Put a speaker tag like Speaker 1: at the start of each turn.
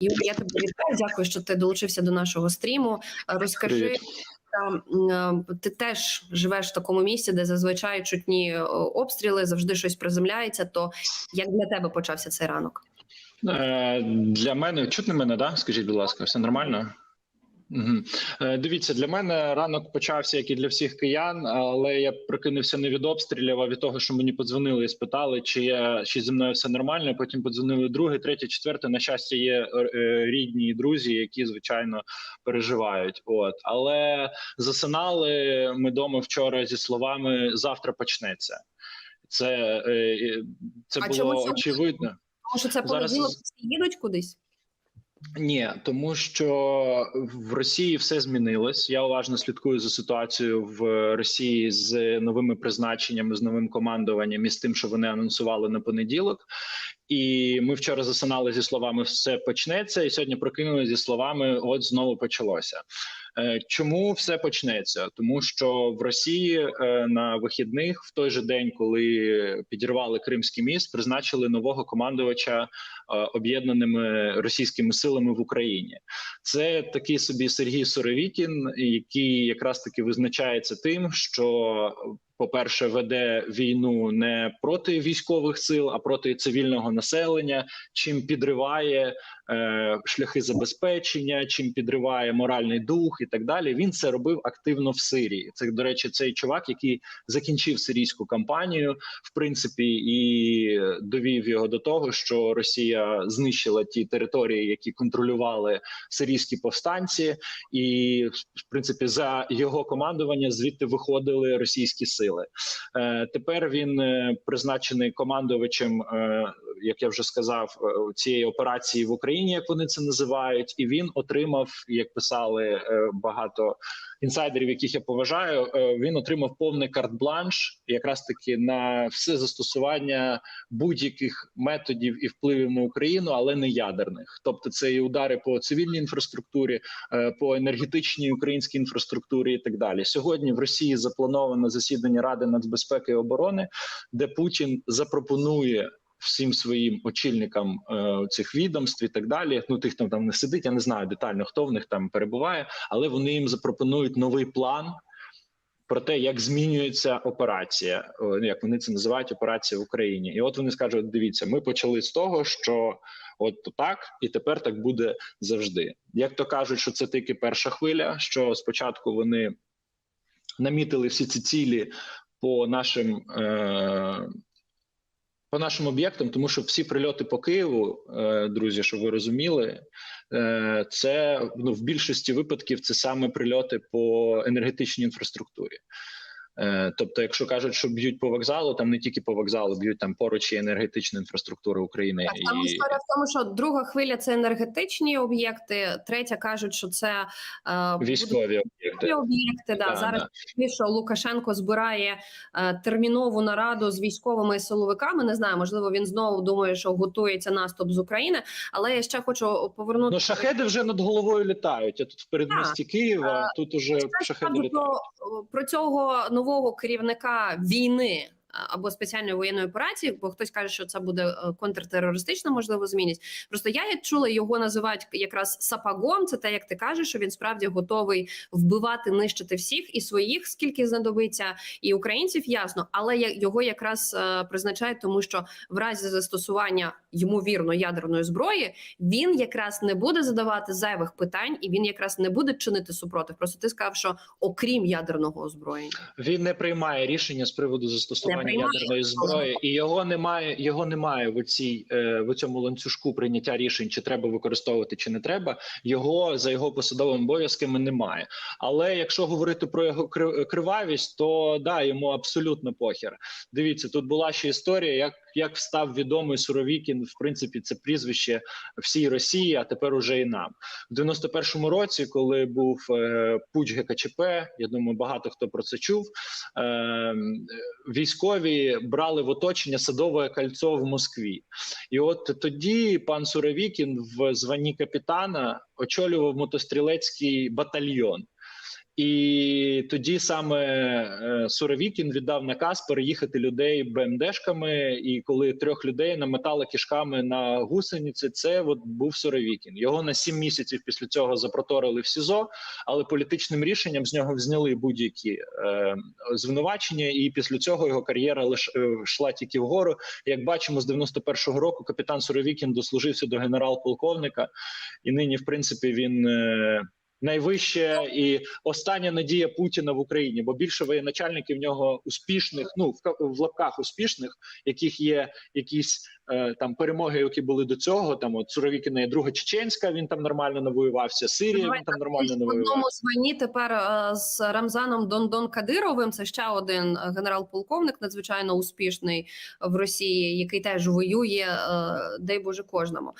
Speaker 1: Юрій, я тебе вітаю. Дякую, що ти долучився до нашого стріму. Е, Розкажи. Там е, ти теж живеш в такому місці, де зазвичай чутні е, обстріли, завжди щось приземляється. То як для тебе почався цей ранок?
Speaker 2: Для мене чутно мене, да? Скажіть, будь ласка, все нормально? Е, дивіться, для мене ранок почався, як і для всіх киян, але я прокинувся не від обстрілів, а від того, що мені подзвонили і спитали, чи я чи зі мною все нормально. Потім подзвонили друге, третє, четверте. На щастя, є е, рідні і друзі, які звичайно переживають. От але засинали ми дома вчора зі словами завтра почнеться. Це, е, це
Speaker 1: А чому
Speaker 2: було
Speaker 1: це?
Speaker 2: очевидно.
Speaker 1: Тому що це
Speaker 2: Зараз-
Speaker 1: понеділок всі їдуть кудись.
Speaker 2: Ні, тому що в Росії все змінилось. Я уважно слідкую за ситуацією в Росії з новими призначеннями, з новим командуванням і з тим, що вони анонсували на понеділок. І ми вчора засинали зі словами все почнеться, і сьогодні прокинули зі словами От знову почалося. Е, Чому все почнеться? Тому що в Росії е, на вихідних, в той же день, коли підірвали Кримський міст, призначили нового командувача е, об'єднаними російськими силами в Україні. Це такий собі Сергій Соровікін, який якраз таки визначається тим, що. По-перше, веде війну не проти військових сил, а проти цивільного населення, чим підриває е, шляхи забезпечення, чим підриває моральний дух і так далі. Він це робив активно в Сирії. Це до речі, цей чувак, який закінчив сирійську кампанію, в принципі, і довів його до того, що Росія знищила ті території, які контролювали сирійські повстанці, і в принципі за його командування звідти виходили російські сили. Е, тепер він е, призначений командувачем, е, як я вже сказав, цієї операції в Україні, як вони це називають, і він отримав, як писали багато інсайдерів, яких я поважаю. е, Він отримав повний карт-бланш, якраз таки на все застосування будь-яких методів і впливів на Україну, але не ядерних. Тобто, це і удари по цивільній інфраструктурі, е, по енергетичній українській інфраструктурі, і так далі. Сьогодні в Росії заплановано засідання Ради нацбезпеки і оборони, де Путін запропонує. Всім своїм очільникам е, цих відомств і так далі. Ну тих там там не сидить. Я не знаю детально, хто в них там перебуває, але вони їм запропонують новий план про те, як змінюється операція, як вони це називають операція в Україні. І от вони скажуть: дивіться, ми почали з того, що от так, і тепер так буде завжди. Як то кажуть, що це тільки перша хвиля. Що спочатку вони намітили всі ці цілі по нашим. Е- по нашим об'єктам, тому що всі прильоти по Києву, е, друзі, що ви розуміли, е, це ну в більшості випадків це саме прильоти по енергетичній інфраструктурі. Е, Тобто, якщо кажуть, що б'ють по вокзалу, там не тільки по вокзалу, б'ють там поруч і енергетична інфраструктура України.
Speaker 1: Так, там
Speaker 2: і...
Speaker 1: історія в тому, що друга хвиля це енергетичні об'єкти, третя кажуть, що це е,
Speaker 2: військові об'єкти.
Speaker 1: об'єкти. Да,
Speaker 2: Да,
Speaker 1: зараз
Speaker 2: да.
Speaker 1: що Лукашенко збирає е, термінову нараду з військовими силовиками. Не знаю, можливо, він знову думає, що готується наступ з України. Але я ще хочу повернути
Speaker 2: Ну шахеди вже над головою літають. Я тут в передмісті Києва. Тут уже шахеди літають.
Speaker 1: про, про цього нового керівника війни або спеціальної воєнної операції, бо хтось каже, що це буде е, контртерористична, можливо, змінність. Просто я чула, його називають якраз сапагом. Це те, як ти кажеш, що він справді готовий вбивати, нищити всіх і своїх, скільки знадобиться, і українців ясно, але його якраз е, призначають, тому що в разі застосування ймовірно ядерної зброї він якраз не буде задавати зайвих питань, і він якраз не буде чинити супротив. Просто ти сказав, що окрім ядерного озброєння,
Speaker 2: Він не приймає рішення з приводу застосування. Ядерної зброї, і його немає. Його немає в цій е, в цьому ланцюжку прийняття рішень, чи треба використовувати, чи не треба. Його за його посадовими обов'язками немає. Але якщо говорити про його кривавість, то да, йому абсолютно похер. Дивіться, тут була ще історія, як як став відомий Суровікін. В принципі, це прізвище всій Росії, а тепер уже і нам. В 91-му році, коли був е, пуч ГКЧП, я думаю, багато хто про це чув. Е, військові брали в оточення садове кольцо в Москві, і от тоді пан Суровікін в званні капітана очолював мотострілецький батальйон. І тоді саме е, Суровікін віддав наказ переїхати людей БМДшками. І коли трьох людей наметали кишками на гусениці, це от був Суровікін. Його на сім місяців після цього запроторили в СІЗО, але політичним рішенням з нього зняли будь-які е, звинувачення, і після цього його кар'єра лиш е, йшла тільки вгору. Як бачимо, з 91-го року капітан Суровікін дослужився до генерал-полковника, і нині, в принципі, він. Е, Найвища і остання надія Путіна в Україні, бо більше воєначальників в нього успішних, ну в, в лапках успішних, яких є якісь е, там перемоги, які були до цього. Там от Суровікіна є друга чеченська. Він там нормально навоювався. Сирія він там нормально навоювався.
Speaker 1: одному званні тепер е, з Рамзаном Дондон Кадировим. Це ще один е, генерал-полковник, надзвичайно успішний в Росії, який теж воює. е, Дай Боже кожному.